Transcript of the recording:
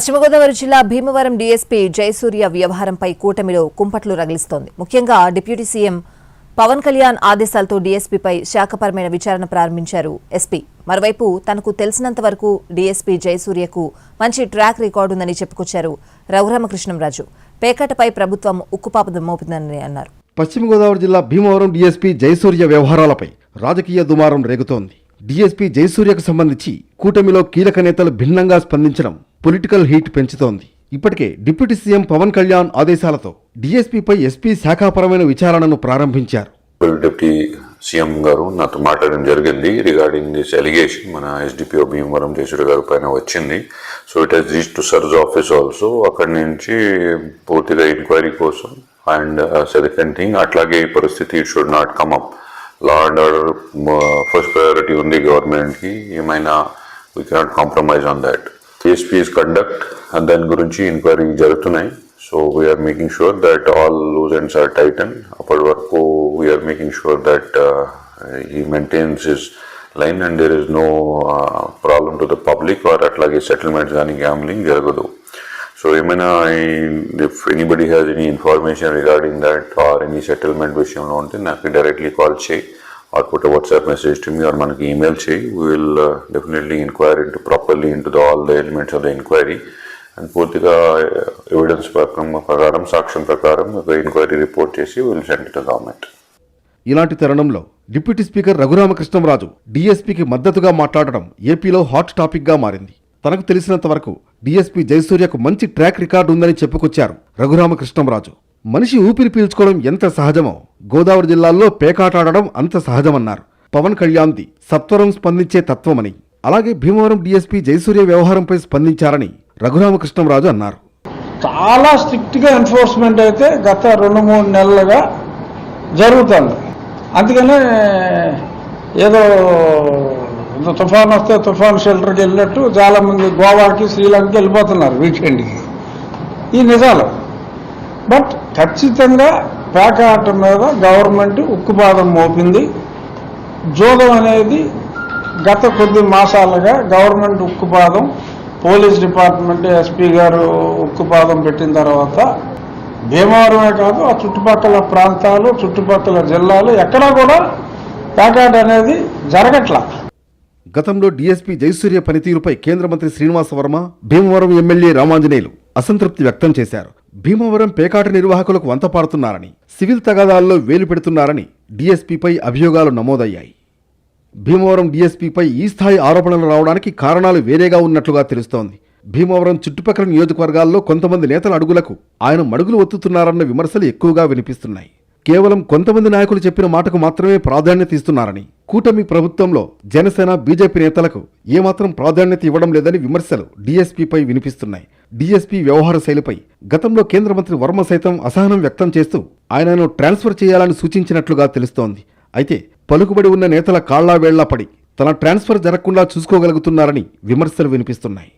పశ్చిమగోదావరి జిల్లా భీమవరం డీఎస్పీ జయసూర్య వ్యవహారంపై కూటమిలో కుంపట్లు రగిలిస్తోంది. ముఖ్యంగా డిప్యూటీ సీఎం పవన్ కళ్యాణ్ ఆదేశాలతో డీఎస్పీపై శాఖపరమైన విచారణ ప్రారంభించారు ఎస్పీ. మరోవైపు తనకు తెలిసినంత వరకు డీఎస్పీ జయసూర్యకు మంచి ట్రాక్ రికార్డు ఉందని చెప్పుకొచ్చారు రఘురామకృష్ణంరాజు. పేకటపై ప్రభుత్వం ఉక్కుపాపద మోపిందని అన్నారు. పశ్చిమ గోదావరి జిల్లా భీమవరం డీఎస్పీ జయసూర్య వ్యవహారాలపై రాజకీయ దుమారం రేగుతోంది. డీఎస్పీ జయసూర్యకు సంబంధించి కూటమిలో కీలక నేతలు భిన్నంగా స్పందించడం పొలిటికల్ హీట్ పెంచుతోంది. ఇప్పటికే డిప్యూటీ సీఎం పవన్ కళ్యాణ్ ఆదేశాలతో డీఎస్పీపై ఎస్పీ శాఖాపరమైన విచారణను ప్రారంభించారు. డిప్యూటీ సీఎం గారు నాతో మాట్లాడడం జరిగింది. రిగార్డింగ్ దిస్ ఎలిగేషన్ మన ఎస్డిపిఓ భీమవరం జయసూర్య గారి పైన వచ్చింది. So it has reach to surge office also అక్కడి నుంచి పూర్తిగా ఎంక్వైరీ కోసం అండ్ సెకండ్ థింగ్ అట్లాగే ఈ పరిస్థితి should not come up law and order first priority ఉంది గవర్నమెంట్కి ఏమైనా we cannot compromise on that CSPs conduct దాని గురించి ఎంక్వైరీ జరుగుతున్నాయి. So we're making sure that all loose ends are tighten అప్పటి వరకు వీఆర్ మేకింగ్ షూర్ దట్ ఈ maintains is line and there is no problem to the public or అట్లాగే settlements కానీ gambling జరగదు. So ఏమైనా if anybody has any information regarding that or any settlement విషయంలో ఉంటే నాకు డైరెక్ట్లీ కాల్ చేయి. Or put WhatsApp message to me or మనకి email చేయి. Will definitely inquire into properly into the all the elements of the enquiry and పూర్తిగా uh, evidence ప్రకారం ప్రకారం సాక్ష్యం ప్రకారం ఒక ఎంక్వైరీ రిపోర్ట్ చేసి విల్ సెండ్ టు గవర్నమెంట్ ఇలాంటి తరుణంలో డిప్యూటీ స్పీకర్ రఘురామకృష్ణంరాజు డీఎస్పీకి మద్దతుగా మాట్లాడడం ఏపీలో హాట్ టాపిక్గా మారింది. తనకు తెలిసినంత వరకు డీఎస్పీ జయసూర్యకు మంచి ట్రాక్ రికార్డు ఉందని చెప్పుకొచ్చారు రఘురామకృష్ణంరాజు. మనిషి ఊపిరి పీల్చుకోవడం ఎంత సహజమో గోదావరి జిల్లాల్లో పేకాటాడడం అంత సహజమన్నారు. పవన్ కళ్యాణ్ది సత్వరం స్పందించే తత్వమని అలాగే భీమవరం డీఎస్పీ జయసూర్య వ్యవహారంపై స్పందించారని రఘురామకృష్ణంరాజు అన్నారు. చాలా స్ట్రిక్ట్గా ఎన్ఫోర్స్మెంట్ అయితే గత రెండు మూడు నెలలుగా జరుగుతుంది. అందుకనే ఏదో తుఫాన్ వస్తే తుఫాన్ షెల్టర్కి వెళ్ళినట్టు చాలామంది గోవాకి శ్రీలంకకి వెళ్ళిపోతున్నారు వీకెండ్కి. ఈ నిజాలు. బట్ ఖచ్చితంగా పేకాట మీద గవర్నమెంట్ ఉక్కుపాదం మోపింది. జోదం అనేది గత కొద్ది మాసాలుగా గవర్నమెంట్ ఉక్కుపాదం పోలీస్ డిపార్ట్మెంట్ ఎస్పీ గారు ఉక్కుపాదం పెట్టిన తర్వాత భీమవరమే కాదు ఆ చుట్టుపక్కల ప్రాంతాలు చుట్టుపక్కల జిల్లాలు ఎక్కడా కూడా పేకాట అనేది జరగట్లా. గతంలో డీఎస్పీ జయసూర్య పనితీరుపై కేంద్ర మంత్రి శ్రీనివాస వర్మ భీమవరం ఎమ్మెల్యే రామాంజనేయులు అసంతృప్తి వ్యక్తం చేశారు. భీమవరం పేకాట నిర్వాహకులకు వంతపాడుతున్నారని సివిల్ తగాదాల్లో వేలు పెడుతున్నారని డీఎస్పీపై అభియోగాలు నమోదయ్యాయి. భీమవరం డీఎస్పీపై ఈ స్థాయి ఆరోపణలు రావడానికి కారణాలు వేరేగా ఉన్నట్లుగా తెలుస్తోంది. భీమవరం చుట్టుపక్కల నియోజకవర్గాల్లో కొంతమంది నేతల అడుగులకు ఆయన మడుగులు ఒత్తుతున్నారన్న విమర్శలు ఎక్కువగా వినిపిస్తున్నాయి. కేవలం కొంతమంది నాయకులు చెప్పిన మాటకు మాత్రమే ప్రాధాన్యత ఇస్తున్నారని కూటమి ప్రభుత్వంలో జనసేన బీజేపీ నేతలకు ఏమాత్రం ప్రాధాన్యత ఇవ్వడం లేదని విమర్శలు డీఎస్పీపై వినిపిస్తున్నాయి. డీఎస్పీ వ్యవహార శైలిపై గతంలో కేంద్ర మంత్రి వర్మ సైతం అసహనం వ్యక్తం చేస్తూ ఆయనను ట్రాన్స్ఫర్ చేయాలని సూచించినట్లుగా తెలుస్తోంది. అయితే పలుకుబడి ఉన్న నేతల కాళ్ళా వేళ్ళా పడి తన ట్రాన్స్ఫర్ జరగకుండా చూసుకోగలుగుతున్నారని విమర్శలు వినిపిస్తున్నాయి.